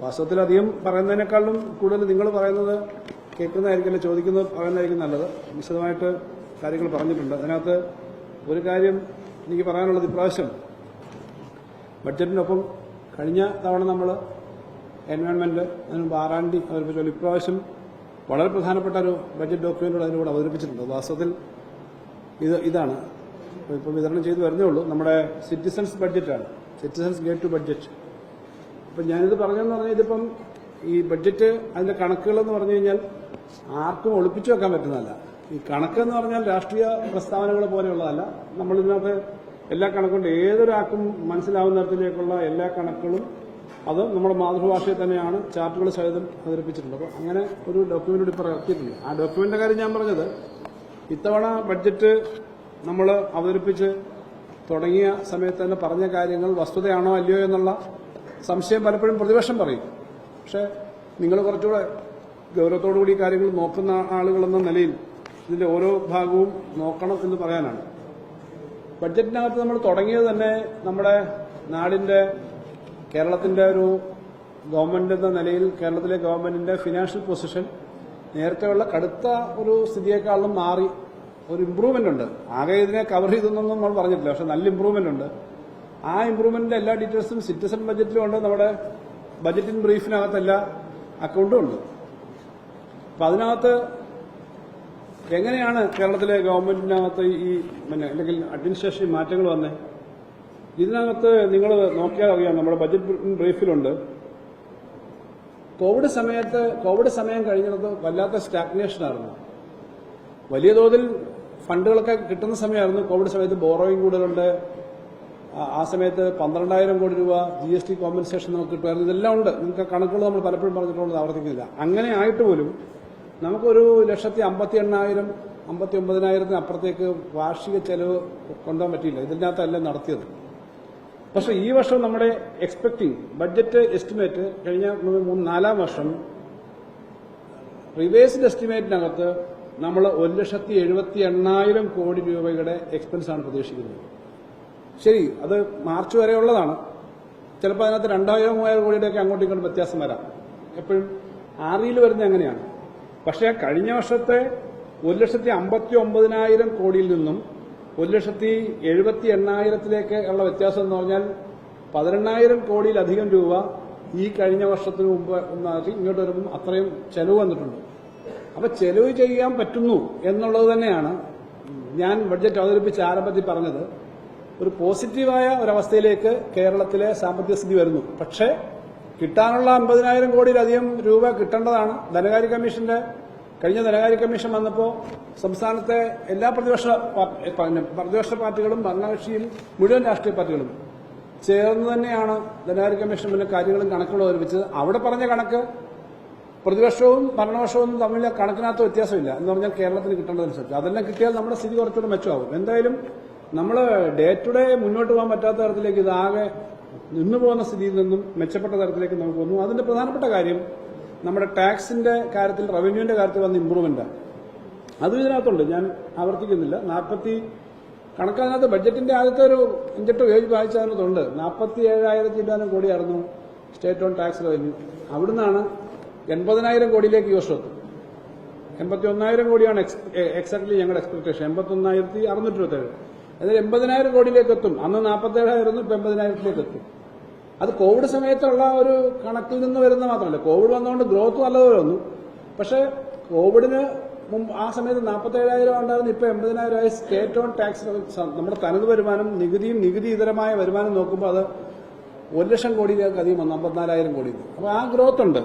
വാസ്തവത്തിൽ അധികം പറയുന്നതിനേക്കാളും കൂടുതൽ നിങ്ങൾ പറയുന്നത് കേൾക്കുന്നതായിരിക്കില്ല ചോദിക്കുന്നത് പറയുന്നതായിരിക്കും നല്ലത്. വിശദമായിട്ട് കാര്യങ്ങൾ പറഞ്ഞിട്ടുണ്ട്. അതിനകത്ത് ഒരു കാര്യം എനിക്ക് പറയാനുള്ളത് ഇപ്രാവശ്യം ബഡ്ജറ്റിനൊപ്പം കഴിഞ്ഞ തവണ നമ്മൾ എൻവയോൺമെന്റ് അതിന് മുമ്പ് ആറാണ്ടി അവതരിപ്പിച്ചു ഇപ്രാവശ്യം വളരെ പ്രധാനപ്പെട്ട ഒരു ബഡ്ജറ്റ് ഡോക്യുമെന്റ് അതിലൂടെ അവതരിപ്പിച്ചിട്ടുണ്ട്. വാസ്തവത്തിൽ ഇത് ഇതാണ്. ഇപ്പോൾ വിതരണം ചെയ്തു വരുന്നേ ഉള്ളൂ. നമ്മുടെ citizens ബഡ്ജറ്റാണ്. Citizens gate to budget. അപ്പം ഞാനിത് പറഞ്ഞതെന്ന് പറഞ്ഞാൽ ഇതിപ്പം ഈ ബഡ്ജറ്റ് അതിന്റെ കണക്കുകൾ എന്ന് പറഞ്ഞു കഴിഞ്ഞാൽ ആർക്കും ഒളിപ്പിച്ചു വെക്കാൻ പറ്റുന്നതല്ല. ഈ കണക്കെന്ന് പറഞ്ഞാൽ രാഷ്ട്രീയ പ്രസ്താവനകൾ പോലെയുള്ളതല്ല. നമ്മൾ ഇതിനകത്ത് എല്ലാ കണക്കുകൊണ്ട് ഏതൊരാൾക്കും മനസ്സിലാവുന്ന തരത്തിലേക്കുള്ള എല്ലാ കണക്കുകളും അത് നമ്മുടെ മാതൃഭാഷയിൽ തന്നെയാണ് ചാർട്ടുകൾ സഹിതം അവതരിപ്പിച്ചിട്ടുണ്ട്. അപ്പോൾ അങ്ങനെ ഒരു ഡോക്യുമെന്റ് ഇപ്പോൾ ഇറക്കിയിട്ടുണ്ട്. ആ ഡോക്യുമെന്റിന്റെ കാര്യം ഞാൻ പറഞ്ഞത് ഇത്തവണ ബഡ്ജറ്റ് നമ്മൾ അവതരിപ്പിച്ച് തുടങ്ങിയ സമയത്ത് തന്നെ പറഞ്ഞ കാര്യങ്ങൾ വസ്തുതയാണോ അല്ലയോ എന്നുള്ള സംശയം പലപ്പോഴും പ്രതിപക്ഷം പറയും. പക്ഷേ നിങ്ങൾ കുറച്ചുകൂടെ ഗൗരവത്തോടുകൂടി കൂടി കാര്യങ്ങൾ നോക്കുന്ന ആളുകളെന്ന നിലയിൽ ഇതിന്റെ ഓരോ ഭാഗവും നോക്കണം എന്ന് പറയാനാണ്. ബഡ്ജറ്റിനകത്ത് നമ്മൾ തുടങ്ങിയത് തന്നെ നമ്മുടെ നാടിന്റെ കേരളത്തിന്റെ ഒരു ഗവൺമെന്റ് എന്ന നിലയിൽ കേരളത്തിലെ ഗവൺമെന്റിന്റെ ഫിനാൻഷ്യൽ പൊസിഷൻ നേരത്തെയുള്ള കടുത്ത ഒരു സ്ഥിതിയേക്കാളും മാറി ഒരു ഇംപ്രൂവ്മെന്റ് ഉണ്ട്. ആകെ ഇതിനെ കവർ ചെയ്തൊന്നും നമ്മൾ പറഞ്ഞിട്ടില്ല. പക്ഷെ നല്ല ഇംപ്രൂവ്മെന്റ് ഉണ്ട്. ആ ഇംപ്രൂവ്മെന്റിന്റെ എല്ലാ ഡീറ്റെയിൽസും സിറ്റിസൺ ബജറ്റിലും ഉണ്ട്. നമ്മുടെ ബഡ്ജറ്റിൻ ബ്രീഫിനകത്ത് എല്ലാ അക്കൗണ്ടും ഉണ്ട്. അപ്പൊ അതിനകത്ത് എങ്ങനെയാണ് കേരളത്തിലെ ഗവൺമെന്റിനകത്ത് ഈ പിന്നെ അല്ലെങ്കിൽ അഡ്മിനിസ്ട്രേഷൻ മാറ്റങ്ങൾ വന്നേ? ഇതിനകത്ത് നിങ്ങൾ നോക്കിയാൽ അറിയാം. നമ്മുടെ ബജറ്റ് ബ്രീഫിലുണ്ട് കോവിഡ് സമയത്ത് കോവിഡ് സമയം കഴിഞ്ഞിടത്ത് വല്ലാത്ത സ്റ്റാഗ്നേഷനായിരുന്നു വലിയ തോതിൽ ഫണ്ടുകളൊക്കെ കിട്ടുന്ന സമയമായിരുന്നു. കോവിഡ് സമയത്ത് ബോറോയിങ് കൂടുതലുണ്ട്. ആ- സമയത്ത് പന്ത്രണ്ടായിരം കോടി രൂപ ജി എസ് ടി കോമ്പൻസേഷൻ നമുക്ക് കിട്ടുമായിരുന്നു. ഇതെല്ലാം ഉണ്ട്. നിങ്ങൾക്ക് കണക്കുകൾ നമ്മൾ പലപ്പോഴും പറഞ്ഞിട്ടുള്ളത് ആവർത്തിക്കുന്നില്ല. അങ്ങനെ ആയിട്ട് പോലും നമുക്കൊരു ലക്ഷത്തി അമ്പത്തി എണ്ണായിരം അമ്പത്തി ഒമ്പതിനായിരത്തിന് അപ്പുറത്തേക്ക് വാർഷിക ചെലവ് കൊണ്ടുപോകാൻ പറ്റിയില്ല. ഇതിനകത്തല്ല നടത്തിയത്. പക്ഷെ ഈ വർഷം നമ്മുടെ എക്സ്പെക്ടിങ് ബഡ്ജറ്റ് എസ്റ്റിമേറ്റ് കഴിഞ്ഞ നാലാം വർഷം റിവേഴ്സ്ഡ് എസ്റ്റിമേറ്റിനകത്ത് നമ്മൾ ഒരു ലക്ഷത്തി എഴുപത്തി എണ്ണായിരം കോടി രൂപയുടെ എക്സ്പെൻസാണ് പ്രതീക്ഷിക്കുന്നത്. ശരി അത് മാർച്ച് വരെ ഉള്ളതാണ്. ചിലപ്പോൾ അതിനകത്ത് രണ്ടായിരം മൂവായിരം കോടിയുടെയൊക്കെ അങ്ങോട്ടും ഇങ്ങോട്ടും വ്യത്യാസം വരാം. എപ്പോഴും ആറിയിൽ വരുന്നത് അങ്ങനെയാണ് പക്ഷേ കഴിഞ്ഞ വർഷത്തെ ഒരു ലക്ഷത്തി അമ്പത്തി ഒമ്പതിനായിരം കോടിയിൽ നിന്നും ഒരു ലക്ഷത്തി എഴുപത്തി എണ്ണായിരത്തിലേക്ക് ഉള്ള വ്യത്യാസം എന്ന് പറഞ്ഞാൽ പതിനെണ്ണായിരം കോടിയിലധികം രൂപ ഈ കഴിഞ്ഞ വർഷത്തിന് മുമ്പ് ഇങ്ങോട്ട് വരുമ്പോൾ അത്രയും ചെലവ് വന്നിട്ടുണ്ട്. അപ്പൊ ചെലവ് ചെയ്യാൻ പറ്റുന്നു എന്നുള്ളത് തന്നെയാണ് ഞാൻ ബഡ്ജറ്റ് അവതരിപ്പിച്ച ആരംഭത്തിൽ പറഞ്ഞത്. ഒരു പോസിറ്റീവായ ഒരവസ്ഥയിലേക്ക് കേരളത്തിലെ സാമ്പത്തിക സ്ഥിതി വരുന്നു. പക്ഷേ കിട്ടാനുള്ള അമ്പതിനായിരം കോടിയിലധികം രൂപ കിട്ടേണ്ടതാണ്. ധനകാര്യ കമ്മീഷന്റെ കഴിഞ്ഞ ധനകാര്യ കമ്മീഷൻ വന്നപ്പോൾ സംസ്ഥാനത്തെ എല്ലാ പ്രതിപക്ഷ പ്രതിപക്ഷ പാർട്ടികളും ഭരണകക്ഷിയും മുഴുവൻ രാഷ്ട്രീയ പാർട്ടികളും ചേർന്ന് തന്നെയാണ് ധനകാര്യ കമ്മീഷൻ പിന്നെ കാര്യങ്ങളും കണക്കുകളും ഒരുമിച്ചത് അവിടെ പറഞ്ഞ കണക്ക് പ്രതിപക്ഷവും ഭരണപക്ഷവും തമ്മിൽ കണക്കിനകത്ത് വ്യത്യാസമില്ല. എന്ന് പറഞ്ഞാൽ കേരളത്തിന് കിട്ടേണ്ടതനുസരിച്ച്. അതെല്ലാം കിട്ടിയാൽ നമ്മുടെ സ്ഥിതി കുറച്ചുകൂടെ മെച്ചമാകും. എന്തായാലും നമ്മൾ ഡേ ടു ഡേ മുന്നോട്ട് പോകാൻ പറ്റാത്ത തരത്തിലേക്ക് ഇതാകെ നിന്നു പോകുന്ന സ്ഥിതിയിൽ നിന്നും മെച്ചപ്പെട്ട തരത്തിലേക്ക് നമുക്ക് വന്നു. അതിന്റെ പ്രധാനപ്പെട്ട കാര്യം നമ്മുടെ ടാക്സിന്റെ കാര്യത്തിൽ റവന്യൂവിന്റെ കാര്യത്തിൽ വന്ന ഇമ്പ്രൂവ്മെന്റ് അതും ഇതിനകത്തുണ്ട്. ഞാൻ ആവർത്തിക്കുന്നില്ല. നാൽപ്പത്തി കണക്കതിനകത്ത് ബഡ്ജറ്റിന്റെ ആദ്യത്തെ ഒരു അഞ്ചെട്ടോ ഏഴ് വായിച്ചതിനകത്തുണ്ട് നാൽപ്പത്തി ഏഴായിരത്തി ഇടാനും കോടിയായിരുന്നു സ്റ്റേറ്റ് ഓൺ ടാക്സ് റവന്യൂ അവിടുന്നാണ് എൺപതിനായിരം കോടിയിലേക്ക് എത്തും എൺപത്തി ഒന്നായിരം കോടിയാണ് എക്സാക്ട്ലി ഞങ്ങളുടെ എക്സ്പെക്ടേഷൻ എൺപത്തി ഒന്നായിരത്തി അറുന്നൂറ്റി ഇരുപത്തേഴ്. അതായത് എൺപതിനായിരം കോടിയിലേക്ക് എത്തും അന്ന് നാൽപ്പത്തേഴായിരുന്നു ഇപ്പൊ എൺപതിനായിരത്തിലേക്ക് എത്തും അത് കോവിഡ് സമയത്തുള്ള ഒരു കണക്കിൽ നിന്ന് വരുന്ന മാത്രമല്ല. കോവിഡ് വന്നുകൊണ്ട് ഗ്രോത്ത് നല്ലതുപോലെ വന്നു. പക്ഷേ കോവിഡിന് മുമ്പ് ആ സമയത്ത് നാൽപ്പത്തേഴായിരം ഉണ്ടായിരുന്നു ഇപ്പൊ എൺപതിനായിരമായി സ്റ്റേറ്റ് ഓൺ ടാക്സ് നമ്മുടെ തനത് വരുമാനം നികുതിയും നികുതി ഇതരമായ വരുമാനം നോക്കുമ്പോൾ അത് ഒരു ലക്ഷം കോടിയിലേക്ക് അധികം വന്നു. അമ്പത്തിനാലായിരം കോടി അപ്പോൾ ആ ഗ്രോത്ത് ഉണ്ട്.